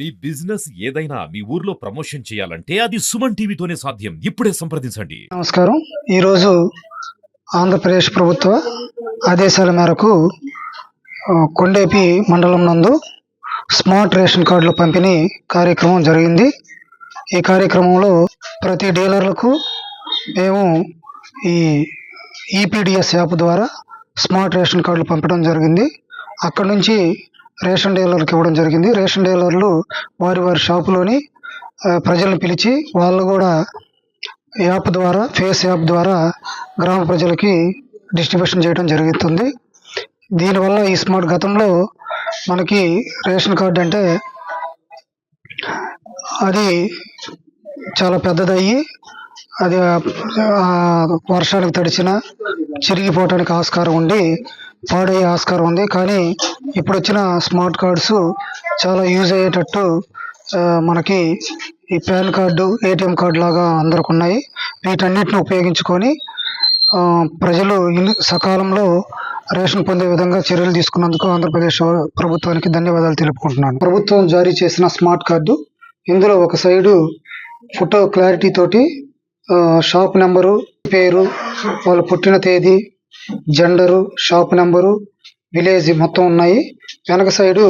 మీ business ఏదైనా మీ ఊర్లో promotion చేయాలంటే అది సుమన్ టీవీతోనే సాధ్యం. ఇప్పుడే సంప్రదించండి. నమస్కారం. ఈరోజు ఆంధ్రప్రదేశ్ ప్రభుత్వ ఆదేశాల మేరకు కొండేపి మండలం నందు స్మార్ట్ రేషన్ కార్డుల పంపిణీ కార్యక్రమం జరిగింది. ఈ కార్యక్రమంలో ప్రతి డీలర్లకు మేము ఈ ఈపీడిఎస్ యాప్ ద్వారా స్మార్ట్ రేషన్ కార్డులు పంపడం జరిగింది. అక్కడ నుంచి రేషన్ డీలర్లకు ఇవ్వడం జరిగింది. రేషన్ డీలర్లు వారి వారి షాపులోని ప్రజలను పిలిచి వాళ్ళు కూడా యాప్ ద్వారా ఫేస్ యాప్ ద్వారా గ్రామ ప్రజలకి డిస్ట్రిబ్యూషన్ చేయడం జరుగుతుంది. దీనివల్ల ఈ స్మార్ట్ గతంలో మనకి రేషన్ కార్డు అంటే అది చాలా పెద్దదయ్యి అది వర్షానికి తడిచిన చిరిగిపోవటానికి ఆస్కారం ఉండి పాడయ్యే ఆస్కారం ఉంది. కానీ ఇప్పుడు వచ్చిన స్మార్ట్ కార్డ్స్ చాలా యూజ్ అయ్యేటట్టు మనకి ఈ పాన్ కార్డు ఏటీఎం కార్డు లాగా అందరికి ఉన్నాయి వీటన్నిటిని ఉపయోగించుకొని ప్రజలు ఇల్లు- సకాలంలో రేషన్ పొందే విధంగా చర్యలు తీసుకున్నందుకు ఆంధ్రప్రదేశ్ ప్రభుత్వానికి ధన్యవాదాలు తెలుపుకుంటున్నాను. ప్రభుత్వం జారీ చేసిన స్మార్ట్ కార్డు ఇందులో ఒక సైడు ఫోటో క్లారిటీ తోటి షాప్ నెంబరు పేరు వాళ్ళు పుట్టిన తేదీ జెండరు షాప్ నెంబరు విలేజ్ మొత్తం ఉన్నాయి. వెనక సైడు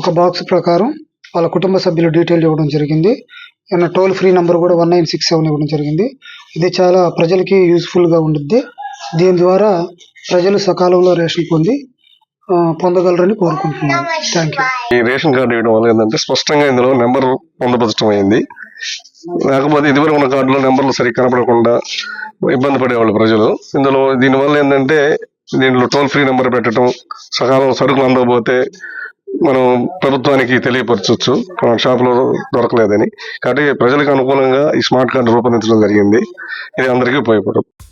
ఒక బాక్స్ ప్రకారం వాళ్ళ కుటుంబ సభ్యుల డీటెయిల్ ఇవ్వడం జరిగింది. ఏమైనా టోల్ ఫ్రీ నెంబర్ కూడా వన్ నైన్ సిక్స్ సెవెన్ ఇవ్వడం జరిగింది. ఇది చాలా ప్రజలకి యూస్ఫుల్గా ఉండిద్ది. దీని ద్వారా ప్రజలు సకాలంలో రేషన్ పొంది పొందగలరని కోరుకుంటున్నాను. థ్యాంక్ యూ ఈ రేషన్ కార్డు ఇవ్వడం వల్ల ఏంటంటే స్పష్టంగా ఇందులో నెంబర్ పొందపరచడం అయింది. లేకపోతే ఇదివరకు ఉన్న కార్డులో నెంబర్లు సరిగ్గా కనపడకుండా ఇబ్బంది పడేవాళ్ళు ప్రజలు. ఇందులో దీనివల్ల ఏంటంటే దీంట్లో టోల్ ఫ్రీ నెంబర్ పెట్టడం సకాలం సరుకులు అందకపోతే మనం ప్రభుత్వానికి తెలియపరచవచ్చు మన షాపులో దొరకలేదని. కాబట్టి ప్రజలకు అనుకూలంగా ఈ స్మార్ట్ కార్డు రూపొందించడం జరిగింది. ఇది అందరికీ ఉపయోగపడుతుంది